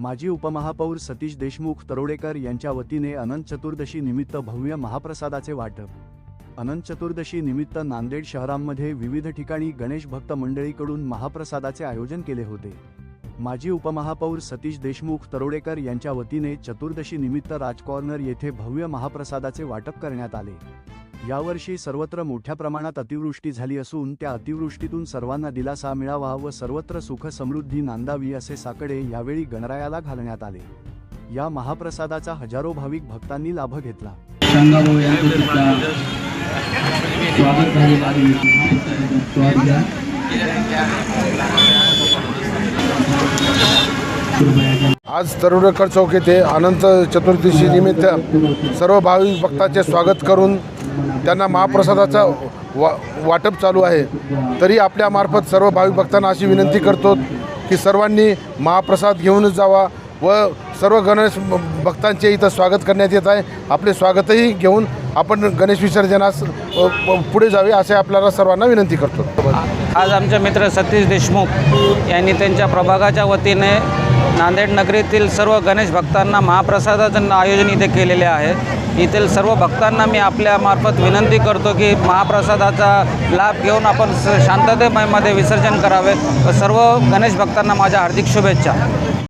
माजी उपमहापौर सतीश देशमुख तरोडेकर यांच्या वतीने अनंत चतुर्दशी निमित्त भव्य महाप्रसादाचे वाटप. अनंत चतुर्दशी निमित्त नांदेड शहरांमध्ये विविध ठिकाणी गणेश भक्त मंडळीकडून महाप्रसादाचे आयोजन केले होते. माजी उपमहापौर सतीश देशमुख तरोडेकर यांच्या वतीने चतुर्दशी निमित्त राजकॉर्नर येथे भव्य महाप्रसादाचे वाटप करण्यात आले. यावर्षी सर्वत्र मोठ्या प्रमाणात अतिवृष्टी झाली असून त्या अतिवृष्टीतून सर्वांना दिलासा मिळावा व सर्वत्र सुख समृद्धी नांदावी असे साकडे यावेळी गणरायाला घालण्यात आले. या महाप्रसादाचा हजारो भाविक भक्तांनी लाभ घेतला. स्वागत आज तरुणकर चौक येथे अनंत चतुर्दशी निमित्त सर्व भाविक भक्ताचे स्वागत करून त्यांना महाप्रसादाचा वा वाटप चालू आहे. तरी आपल्यामार्फत सर्व भाविक भक्तांना अशी विनंती करतो की सर्वांनी महाप्रसाद घेऊनच जावा व सर्व गणेश भक्तांचे इथं स्वागत करण्यात येत आहे. आपले स्वागतही घेऊन आपण गणेश विसर्जनास प- पुढे जावे असे आपल्याला सर्वांना विनंती करतो. आज आमचे मित्र सतीश देशमुख यांनी त्यांच्या प्रभागाच्या वतीने नांदेड नगरीतील सर्व गणेश भक्तांना महाप्रसादाचं आयोजन इथे केलेले आहे. येथील सर्व भक्तांना मी आपल्यामार्फत विनंती करतो की महाप्रसादाचा लाभ घेऊन आपण स- शांततेमध्ये विसर्जन करावे. सर्व गणेश भक्तांना माझ्या हार्दिक शुभेच्छा.